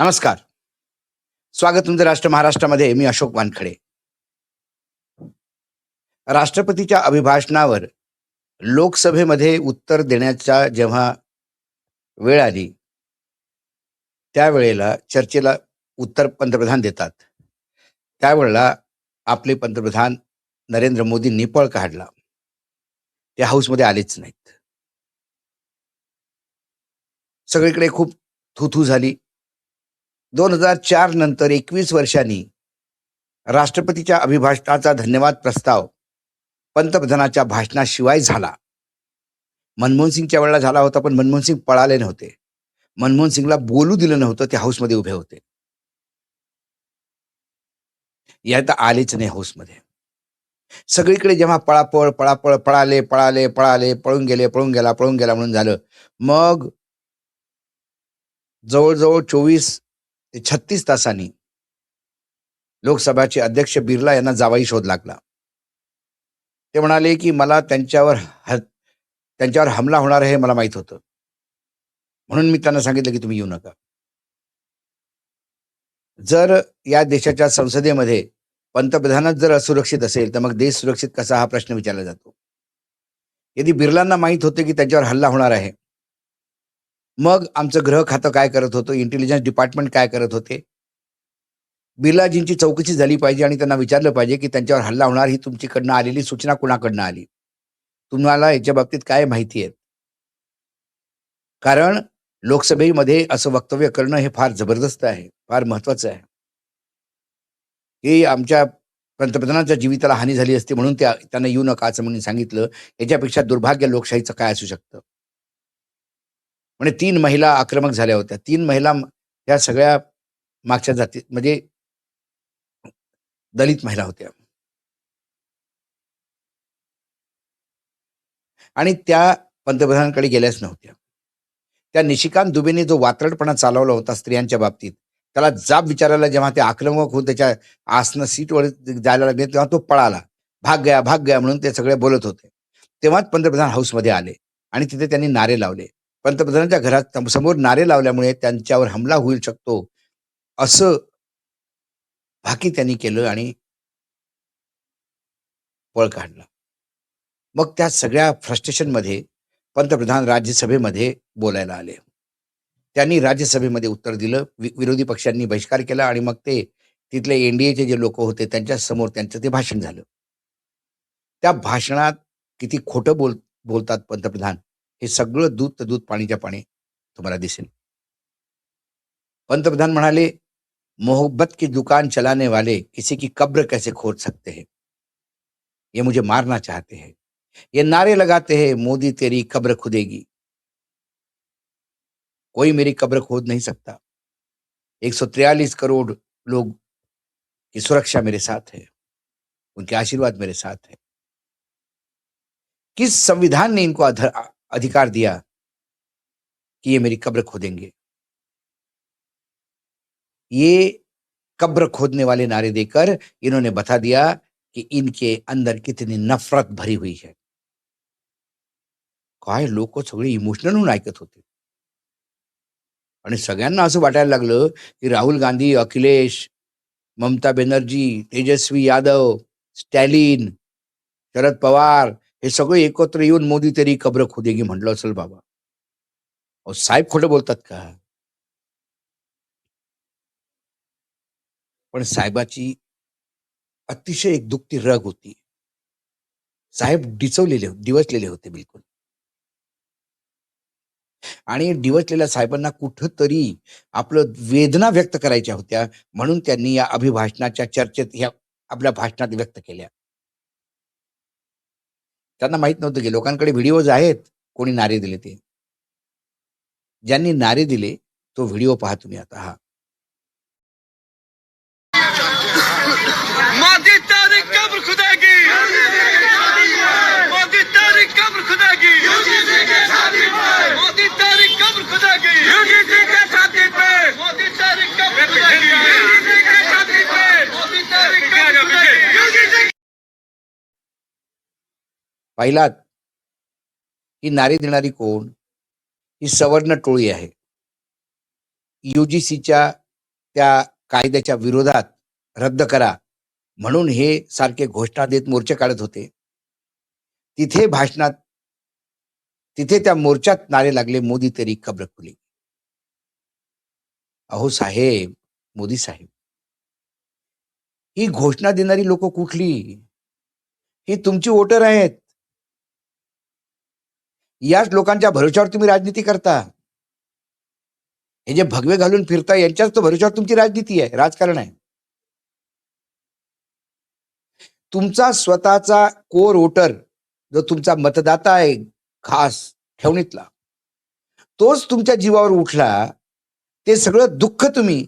नमस्कार. स्वागत तुमचं राष्ट्र महाराष्ट्रामध्ये. मी अशोक वानखडे. राष्ट्रपतीच्या अभिभाषणावर लोकसभेमध्ये उत्तर देण्याचा जेव्हा वेळ आली त्यावेळेला चर्चेला उत्तर पंतप्रधान देतात. त्यावेळेला आपले पंतप्रधान नरेंद्र मोदींनी पळ काढला. ते हाऊसमध्ये आलेच नाहीत. सगळीकडे खूप थुथू झाली. दोन हजार चार नंतर एकवीस वर्षांनी राष्ट्रपतीच्या अभिभाषणाचा धन्यवाद प्रस्ताव पंतप्रधानाच्या भाषणाशिवाय झाला. मनमोहन सिंगच्या वेळेला झाला होता पण मनमोहन सिंग पळाले नव्हते. मनमोहन सिंगला बोलू दिलं नव्हतं ते हाऊसमध्ये उभे होते. यात आलेच नाही हाऊसमध्ये. सगळीकडे जेव्हा पळापळ पळापळ पळाले पळाले पळाले पळून गेले पळून गेला पळून गेला म्हणून झालं. मग जवळजवळ चोवीस ते छत्तीस तासांनी लोकसभाचे अध्यक्ष बिर्ला यांना जावाई शोध लागला. ते म्हणाले की मला त्यांच्यावर त्यांच्यावर हमला होणार आहे हे मला माहीत होतं. म्हणून मी त्यांना सांगितलं की तुम्ही येऊ नका. जर या देशाच्या संसदेमध्ये पंतप्रधानच जर असुरक्षित असेल तर मग देश सुरक्षित कसा हा प्रश्न विचारला जातो? यदि बिर्लांना माहीत होते की त्यांच्यावर हल्ला होणार आहे मग आमचं गृह खातं काय करत होतं? इंटेलिजन्स डिपार्टमेंट काय करत होते? बिर्लाजींची चौकशी झाली पाहिजे आणि त्यांना विचारलं पाहिजे की त्यांच्यावर हल्ला होणार ही तुमच्याकडनं आलेली सूचना कुणाकडनं आली? तुम्हाला याच्या बाबतीत काय माहिती आहे? कारण लोकसभेमध्ये असं वक्तव्य करणं हे फार जबरदस्त आहे फार महत्वाचं आहे. की आमच्या पंतप्रधानाच्या जीविताला हानी झाली असते म्हणून त्या त्यांना येऊ नका असं म्हणून सांगितलं. याच्यापेक्षा दुर्भाग्य लोकशाहीचं काय असू शकतं? म्हणजे तीन महिला आक्रमक झाल्या होत्या. तीन महिला या सगळ्या मागच्या जाती म्हणजे दलित महिला होत्या. आणि त्या पंतप्रधानांकडे गेल्याच नव्हत्या. त्या निशिकांत दुबेने जो वात्रटपणा चालवला होता स्त्रियांच्या बाबतीत त्याला जाब विचारायला जेव्हा ते आक्रमक होऊन त्याच्या आसनं सीटवर जायला लागले तेव्हा तो पळाला. भाग गया भाग गया म्हणून ते सगळे बोलत होते. तेव्हाच पंतप्रधान हाऊसमध्ये आले आणि तिथे त्यांनी नारे लावले. पंतप्रधानांच्या घरात समोर नारे लावल्यामुळे त्यांच्यावर हमला होऊ शकतो असं भाकी त्यांनी केलं आणि पळ काढला. मग त्या सगळ्या फ्रस्ट्रेशनमध्ये पंतप्रधान राज्यसभेमध्ये बोलायला आले. त्यांनी राज्यसभेमध्ये उत्तर दिलं वि- विरोधी पक्षांनी बहिष्कार केला आणि मग ते तिथले एनडीएचे जे लोक होते त्यांच्यासमोर त्यांचं ते भाषण झालं. त्या भाषणात किती खोटं बोल बोलतात पंतप्रधान हे सगळं दूध, तर दूध पाणीच्या पाणी. तुम्हाला दिसेल. पंतप्रधान म्हणाले, मोहब्बत की दुकान चलाने वाले किसी की कब्र कैसे खोद सकते हैं? ये मुझे मारना चाहते हैं। ये नारे लगाते हैं, मोदी तेरी कब्र खुदेगी। कोई मेरी कब्र खोद नहीं सकता। एक करोड़ लोग की सुरक्षा मेरे साथ है। उनके आशीर्वाद मेरे साथ है। किस संविधान ने इनको अधिकार दिया कि ये मेरी कब्र खोदेंगे। ये कब्र खोदने वाले नारे देकर इन्होंने बता दिया कि इनके अंदर कितनी नफरत भरी हुई है। काय लोक सगळे इमोशनल होऊन ऐकत होते। आणि सगळ्यांना असं वाटायला लागलं की राहुल गांधी, अखिलेश, ममता बॅनर्जी, तेजस्वी यादव, स्टॅलिन, शरद पवार हे सगळे एकत्र येऊन मोदी तरी कब्र खोदेगी म्हटलं असेल बाबा. अहो, साहेब खोटं बोलतात का? पण साहेबाची अतिशय एक दुखती रग होती. साहेब डिचवलेले दिवसलेले होते बिलकुल. आणि डिवचलेल्या साहेबांना कुठंतरी आपलं वेदना व्यक्त करायच्या होत्या म्हणून त्यांनी या अभिभाषणाच्या चर्चेत ह्या आपल्या भाषणात व्यक्त केल्या. त्यांना माहीत नव्हतं की लोकांकडे व्हिडिओज आहेत कोणी नारे दिले ते. ज्यांनी नारे दिले तो व्हिडिओ पहा तुम्ही आता हा मोदी तेरी कब्र खुदेगी मोदी तेरी कब्र खुदेगी मोदी तेरी कब्र खुदेगी यूजीसी के छाती पे मोदी तेरी कब्र खुदेगी यूजीसी के छाती पे मोदी तेरी कब्र खुदेगी यूजीसी पाहिलात ही नारी देणारी कोण? ही सवर्ण टोळी आहे. युजीसीच्या त्या कायद्याच्या विरोधात रद्द करा. म्हणून हे सारखे घोषणा देत मोर्चे काढत होते. तिथे भाषणात तिथे त्या मोर्चात नारे लागले मोदी तरी खबर खुली अहो साहेब मोदी साहेब. ही घोषणा देणारी लोक कुठली? ही तुमची वोटर आहेत. याच लोकांच्या भरोश्यावर तुम्ही राजनीती करता. हे जे भगवे घालून फिरता यांच्याच तो भरोश्यावर तुमची राजनीती आहे राजकारण आहे. तुमचा स्वतःचा कोर वोटर जो तुमचा मतदाता आहे खास ठेवणीतला तोच तुमच्या जीवावर उठला ते सगळं दुःख तुम्ही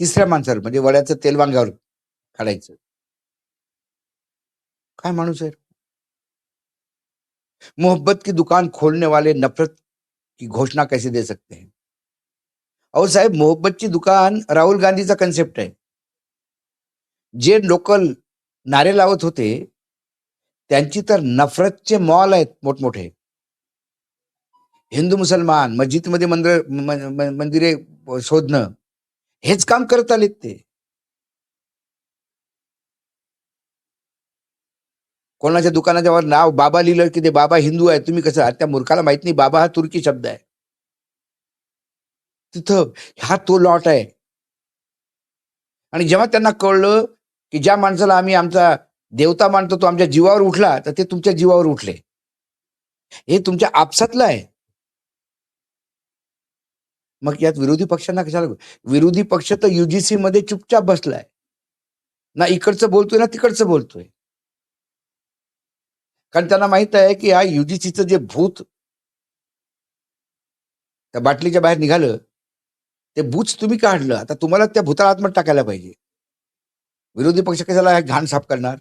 तिसऱ्या माणसावर म्हणजे वड्याचं तेल वांग्यावर काढायचं. काय माणूस आहे? मोहब्बत की दुकान खोलने वाले नफरत की घोषणा कैसे दे सकते हैं? अहो साहेब मोहब्बतची दुकान राहुल गांधीचा कन्सेप्ट आहे जे लोकल नारे लावत होते त्यांची तर नफरतचे मॉल आहेत मोठमोठे. हिंदू मुसलमान मस्जिदमध्ये मंदिर मंदिरे शोधणं हेच काम करत आलेत ते. कोणाच्या दुकानाच्यावर नाव बाबा लिहिलं की ते बाबा हिंदू आहे तुम्ही कसं? त्या मूर्खाला माहीत नाही बाबा हा तुर्की शब्द आहे. तिथं हा तो लॉट आहे. आणि जेव्हा त्यांना कळलं की ज्या माणसाला आम्ही आमचा देवता मानतो तो आमच्या जीवावर उठला तर ते तुमच्या जीवावर उठले. हे तुमच्या आपसातलं आहे. मग यात विरोधी पक्षांना कशाला विरोधी पक्ष तर युजीसी मध्ये चुपचाप बसलाय. ना इकडचं बोलतोय ना तिकडचं बोलतोय. कारण त्यांना माहीत आहे की हा युजीसीचं जे भूत त्या बाटलीच्या बाहेर निघालं ते भूत तुम्ही काढलं. आता तुम्हाला त्या भूताला आतमध्ये टाकायला पाहिजे. विरोधी पक्ष कशाला घाण साफ करणार?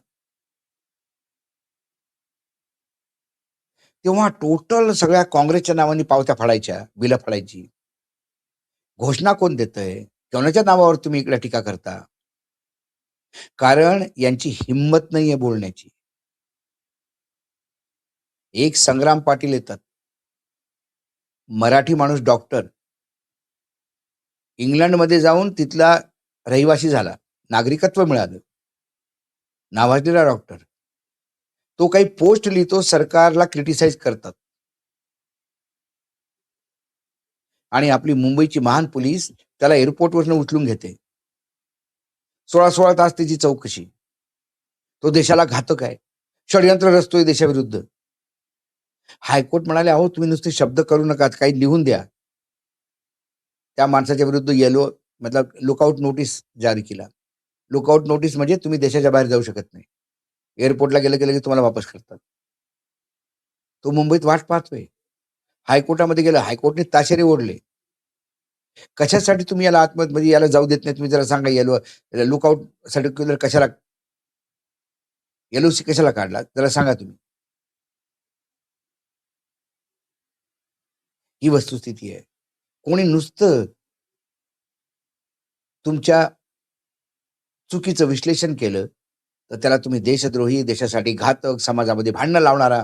तेव्हा टोटल सगळ्या काँग्रेसच्या नावाने पावत्या फाडायच्या बिलं फाडायची. घोषणा कोण देतंय? कोणाच्या नावावर तुम्ही इकडे टीका करता? कारण यांची हिंमत नाहीये बोलण्याची. एक संग्राम पाटील येतात. मराठी माणूस डॉक्टर. इंग्लंडमध्ये जाऊन तिथला रहिवासी झाला. नागरिकत्व मिळालं. नावाजलेला डॉक्टर. तो काही पोस्ट लिहितो सरकारला क्रिटिसाइज करतात. आणि आपली मुंबईची महान पोलीस त्याला एअरपोर्टवरनं उचलून घेते. सोळा सोळा तास त्याची चौकशी. तो देशाला घातक आहे. षडयंत्र रचतोय देशाविरुद्ध. हायकोर्ट म्हणाले अहो तुम्ही नुसते शब्द करू नका काही लिहून द्या. त्या माणसाच्या विरुद्ध येलो मतलब लुकआउट नोटीस जारी केला. लुकआउट नोटीस म्हणजे तुम्ही देशाच्या बाहेर जाऊ शकत नाही. एअरपोर्टला गेलं गेलं की तुम्हाला वापस करतात. तो मुंबईत वाट पाहतोय. हायकोर्टामध्ये गेला हायकोर्टने ताशेरे ओढले. कशासाठी तुम्ही याला आतमध्ये म्हणजे याला जाऊ देत नाही तुम्ही जरा सांगा येलो लुकआउट सर्टिक्युलर कशाला एलओसी कशाला काढला? जरा सांगा तुम्ही. ही वस्तुस्थिती आहे. कोणी नुसतं तुमच्या चुकीचं विश्लेषण केलं तर त्याला तुम्ही देशद्रोही देशासाठी घातक समाजामध्ये भांडणं लावणारा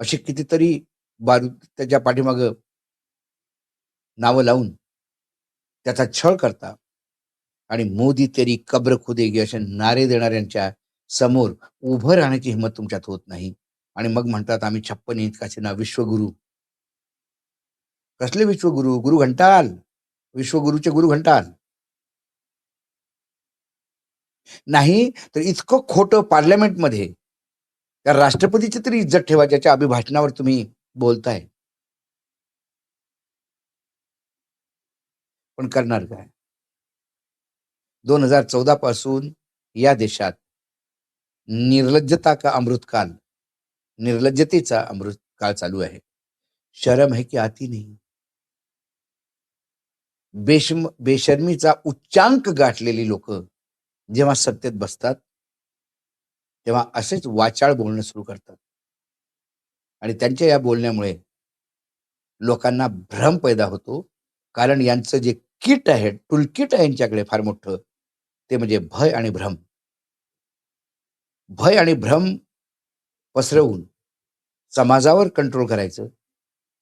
असे कितीतरी बाजू त्याच्या पाठीमाग नावं लावून त्याचा छळ करता आणि मोदी तेरी कब्र खुदेगी असे नारे देणाऱ्यांच्या समोर उभं राहण्याची हिंमत तुमच्यात होत नाही. आणि मग म्हणतात आम्ही छप्पन इतकाचे ना विश्वगुरु कसले विश्वगुरु? गुरु घंटाल. विश्वगुरूचे गुरु घंटाल. नाही तर इतकं खोटं पार्लमेंटमध्ये त्या राष्ट्रपतीची तरी इज्जत ठेवा ज्याच्या अभिभाषणावर तुम्ही बोलताय. पण करणार काय? दोन हजार चौदा पासून या देशात निर्लज्जता का अमृतकाल? निर्लज्जतेचा अमृत काळ चालू आहे. शरम है की आती नाही? बेशम बेशर्मीचा उच्चांक गाठलेली लोक जेव्हा सत्तेत बसतात तेव्हा असेच वाचाळ बोलणं सुरू करतात. आणि त्यांच्या या बोलण्यामुळे लोकांना भ्रम पैदा होतो. कारण यांचं जे किट आहे टुलकिट आहे यांच्याकडे फार मोठं ते म्हणजे भय आणि भ्रम. भय आणि भ्रम पसरवून समाजावर कंट्रोल करायचं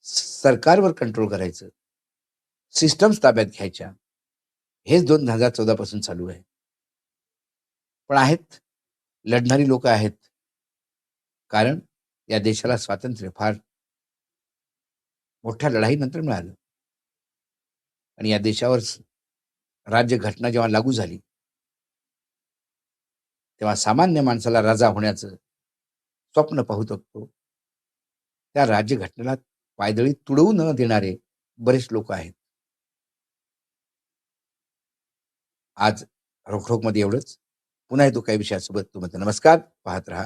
सरकारवर कंट्रोल करायचं सिस्टम्स ताब्यात घ्यायच्या. हेच दोन हजार चौदा पासून चालू आहे. पण आहेत लढणारी लोक आहेत. कारण या देशाला स्वातंत्र्य फार मोठ्या लढाईनंतर मिळालं. आणि या देशावर राज्य घटना जेव्हा लागू झाली तेव्हा सामान्य माणसाला राजा होण्याचं स्वप्न पाहू शकतो. त्या राज्यघटनेला पायदळी तुडवू न देणारे बरेच लोक आहेत. आज रोखरोखमध्ये एवढंच. पुन्हा येतो काही विषयासोबत तुम्हाला नमस्कार. पाहत राहा.